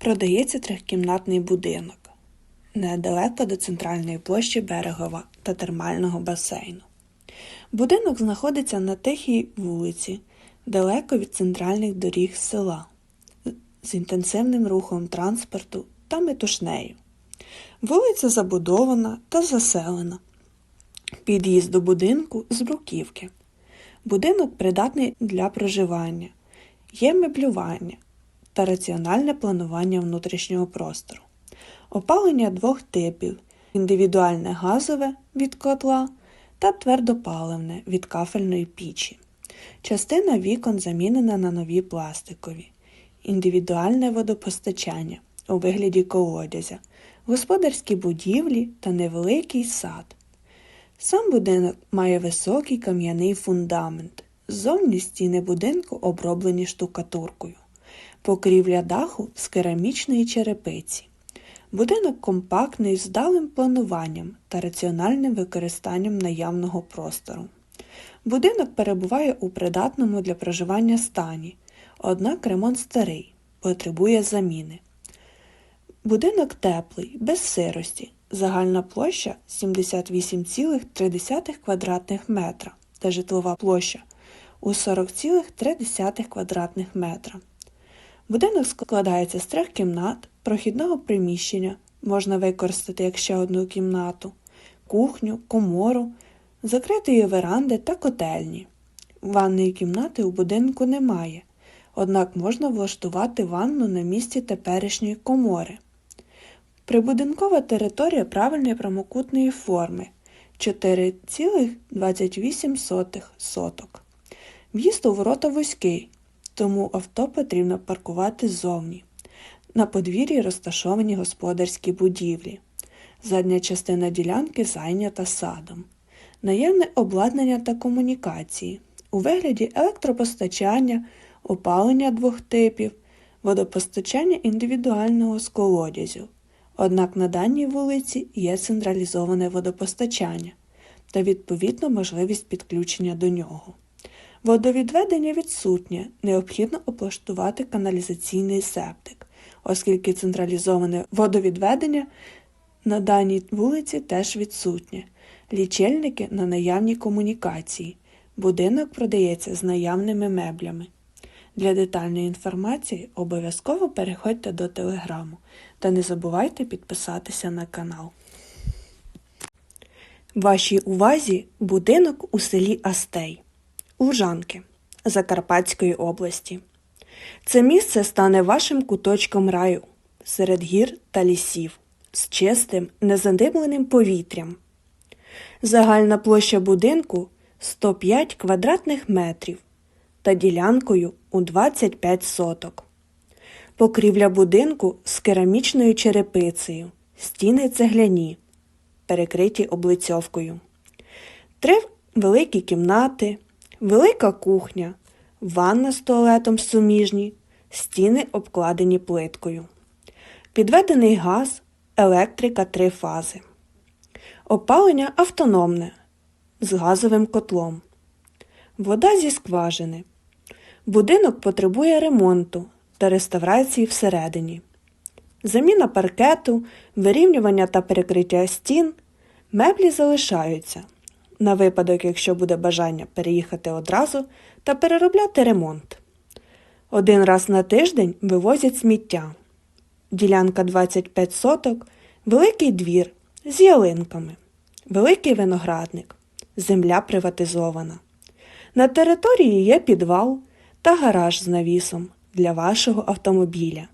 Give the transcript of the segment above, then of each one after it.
Продається трьохкімнатний будинок недалеко до центральної площі Берегова та термального басейну. Будинок знаходиться на тихій вулиці, далеко від центральних доріг села, з інтенсивним рухом транспорту та метушнею. Вулиця забудована та заселена. Під'їзд до будинку з бруківки. Будинок придатний для проживання, є меблювання та раціональне планування внутрішнього простору. Опалення двох типів індивідуальне газове від котла та твердопаливне від кафельної пічі. Частина вікон замінена на нові пластикові, індивідуальне водопостачання у вигляді колодязя, господарські будівлі та невеликий сад. Сам будинок має високий кам'яний фундамент. Ззовні стіни будинку оброблені штукатуркою, покрівля даху з керамічної черепиці. Будинок компактний з вдалим плануванням та раціональним використанням наявного простору. Будинок перебуває у придатному для проживання стані, однак ремонт старий, потребує заміни. Будинок теплий, без сирості, загальна площа 78,3 квадратних метра та житлова площа у 40,3 квадратних метра. Будинок складається з трьох кімнат, прохідного приміщення, можна використати як ще одну кімнату, кухню, комору, закритої веранди та котельні. Ванної кімнати у будинку немає, однак можна влаштувати ванну на місці теперішньої комори. Прибудинкова територія правильної прямокутної форми 4,28 соток. В'їзд у ворота вузький, тому авто потрібно паркувати ззовні. На подвір'ї розташовані господарські будівлі. Задня частина ділянки зайнята садом. Наявне обладнання та комунікації у вигляді електропостачання, опалення двох типів, водопостачання індивідуального з колодязю. Однак на даній вулиці є централізоване водопостачання та відповідно можливість підключення до нього. Водовідведення відсутнє, необхідно облаштувати каналізаційний септик, оскільки централізоване водовідведення на даній вулиці теж відсутнє. Лічильники на наявній комунікації. Будинок продається з наявними меблями. Для детальної інформації обов'язково переходьте до телеграму та не забувайте підписатися на канал. Вашій увазі будинок у селі Астей, Лужанки Закарпатської області. Це місце стане вашим куточком раю серед гір та лісів з чистим, незадимленим повітрям. Загальна площа будинку 105 квадратних метрів та ділянкою у 25 соток. Покрівля будинку з керамічною черепицею, стіни цегляні, перекриті облицьовкою. Три великі кімнати, велика кухня, ванна з туалетом суміжні, стіни обкладені плиткою. Підведений газ, електрика три фази. Опалення автономне з газовим котлом. Вода зі скважини. Будинок потребує ремонту та реставрації всередині. Заміна паркету, вирівнювання та перекриття стін, меблі залишаються на випадок, якщо буде бажання переїхати одразу та переробляти ремонт. Один раз на тиждень вивозять сміття. Ділянка 25 соток, великий двір з ялинками, великий виноградник, земля приватизована. На території є підвал та гараж з навісом для вашого автомобіля.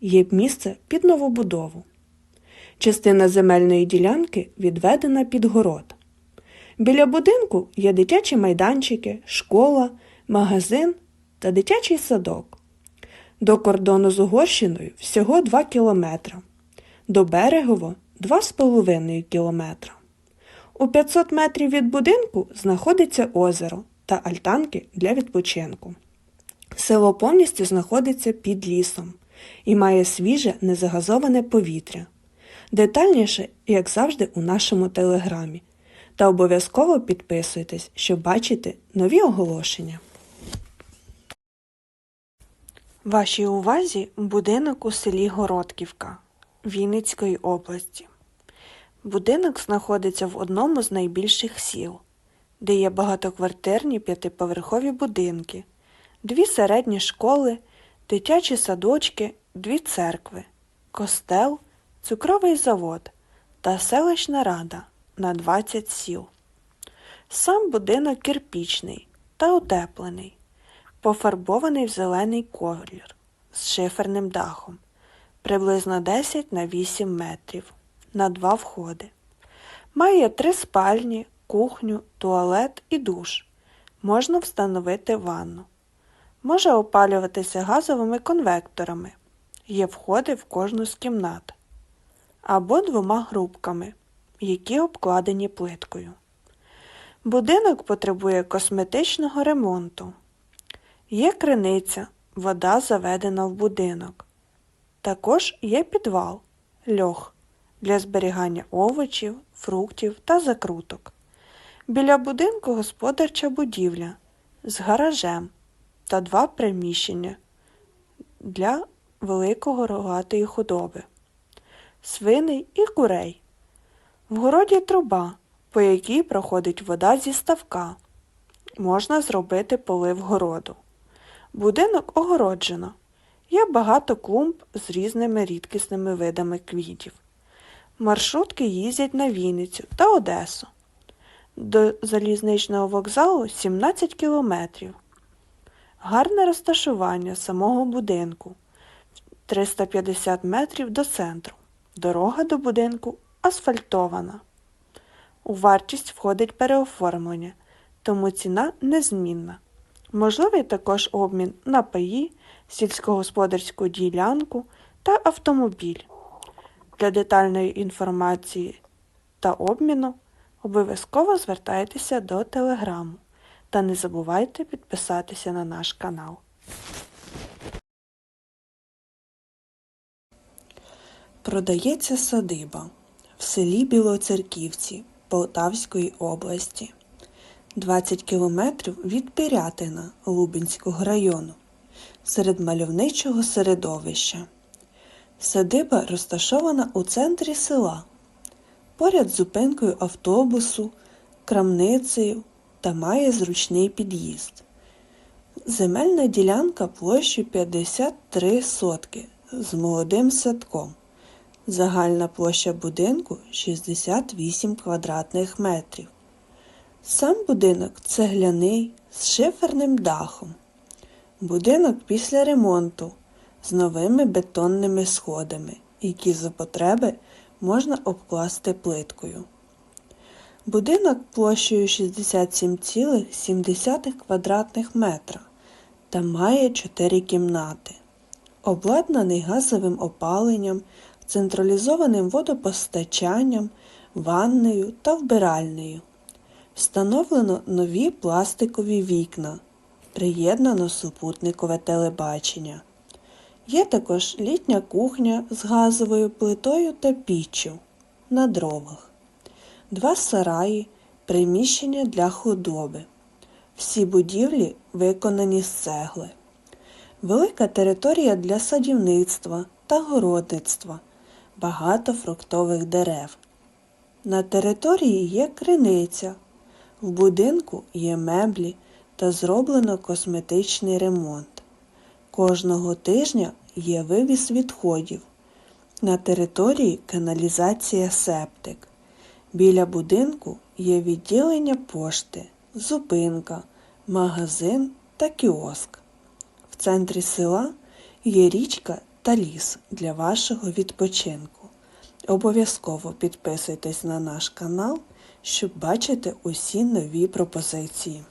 Є місце під новобудову. Частина земельної ділянки відведена під город. Біля будинку є дитячі майданчики, школа, магазин та дитячий садок. До кордону з Угорщиною всього 2 кілометра, до Берегово 2,5 кілометра. У 500 метрів від будинку знаходиться озеро та альтанки для відпочинку. Село повністю знаходиться під лісом і має свіже незагазоване повітря. Детальніше, як завжди, у нашому телеграмі. Та обов'язково підписуйтесь, щоб бачити нові оголошення. Вашій увазі будинок у селі Городківка Вінницької області. Будинок знаходиться в одному з найбільших сіл, де є багатоквартирні п'ятиповерхові будинки, дві середні школи, дитячі садочки, дві церкви, костел, цукровий завод та селищна рада на 20 сіл. Сам будинок кирпічний та утеплений, пофарбований в зелений колір з шиферним дахом, приблизно 10 на 8 метрів на два входи. Має три спальні, кухню, туалет і душ. Можна встановити ванну. Може опалюватися газовими конвекторами. Є входи в кожну з кімнат. Або двома грубками, які обкладені плиткою. Будинок потребує косметичного ремонту. Є криниця, вода заведена в будинок. Також є підвал, льох для зберігання овочів, фруктів та закруток. Біля будинку господарча будівля з гаражем та два приміщення для великого рогатої худоби, свиней і курей. В городі труба, по якій проходить вода зі ставка. Можна зробити полив городу. Будинок огороджено. Є багато клумб з різними рідкісними видами квітів. Маршрутки їздять на Вінницю та Одесу. До залізничного вокзалу 17 кілометрів. Гарне розташування самого будинку 350 метрів до центру. Дорога до будинку асфальтована. У вартість входить переоформлення, тому ціна незмінна. Можливий також обмін на паї, сільськогосподарську ділянку та автомобіль. Для детальної інформації та обміну обов'язково звертайтеся до телеграму та не забувайте підписатися на наш канал. Продається садиба селі Білоцерківці Полтавської області. 20 кілометрів від Пирятина Лубенського району серед мальовничого середовища. Садиба розташована у центрі села, поряд з зупинкою автобусу, крамницею та має зручний під'їзд. Земельна ділянка площею 53 сотки з молодим садком. Загальна площа будинку 68 квадратних метрів. Сам будинок цегляний з шиферним дахом. Будинок після ремонту з новими бетонними сходами, які за потреби можна обкласти плиткою. Будинок площею 67,7 квадратних метра та має 4 кімнати, обладнаний газовим опаленням, централізованим водопостачанням, ваннею та вбиральнею. Встановлено нові пластикові вікна, приєднано супутникове телебачення. Є також літня кухня з газовою плитою та піччю на дровах, два сараї, приміщення для худоби. Всі будівлі виконані з цегли. Велика територія для садівництва та городництва, багато фруктових дерев. На території є криниця, в будинку є меблі та зроблено косметичний ремонт. Кожного тижня є вивіз відходів. На території каналізація септик. Біля будинку є відділення пошти, зупинка, магазин та кіоск. В центрі села є річка та ліс для вашого відпочинку. Обов'язково підписуйтесь на наш канал, щоб бачити усі нові пропозиції.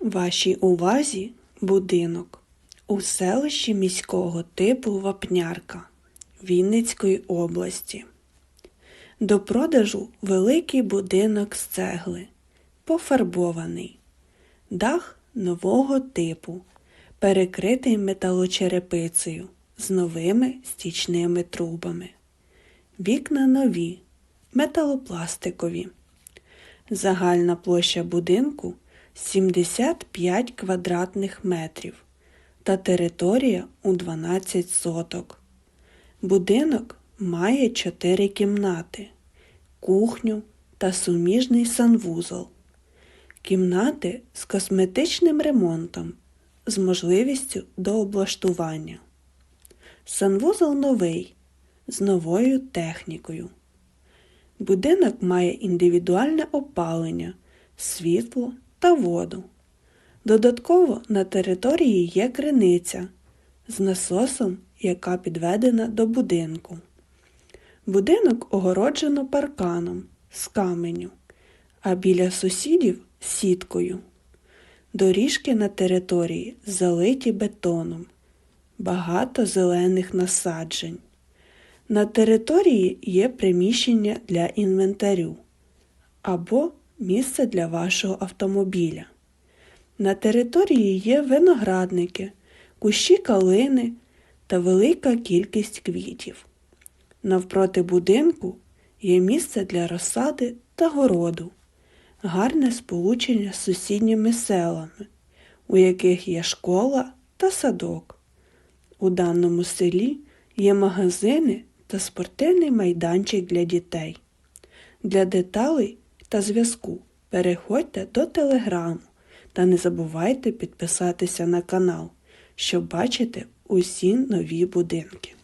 Вашій увазі будинок у селищі міського типу Вапнярка Вінницької області. До продажу великий будинок з цегли, пофарбований, дах нового типу, перекритий металочерепицею з новими стічними трубами. Вікна нові, металопластикові. Загальна площа будинку 75 квадратних метрів та територія у 12 соток. Будинок має 4 кімнати, кухню та суміжний санвузол. Кімнати з косметичним ремонтом з можливістю до облаштування. Санвузол новий з новою технікою. Будинок має індивідуальне опалення, світло та воду. Додатково на території є криниця з насосом, яка підведена до будинку. Будинок огороджено парканом з каменю, а біля сусідів сіткою. Доріжки на території залиті бетоном, багато зелених насаджень. На території є приміщення для інвентарю або місце для вашого автомобіля. На території є виноградники, кущі калини та велика кількість квітів. Навпроти будинку є місце для розсади та городу, гарне сполучення з сусідніми селами, у яких є школа та садок. У даному селі є магазини та спортивний майданчик для дітей. Для деталей та зв'язку переходьте до телеграму та не забувайте підписатися на канал, щоб бачити усі нові будинки.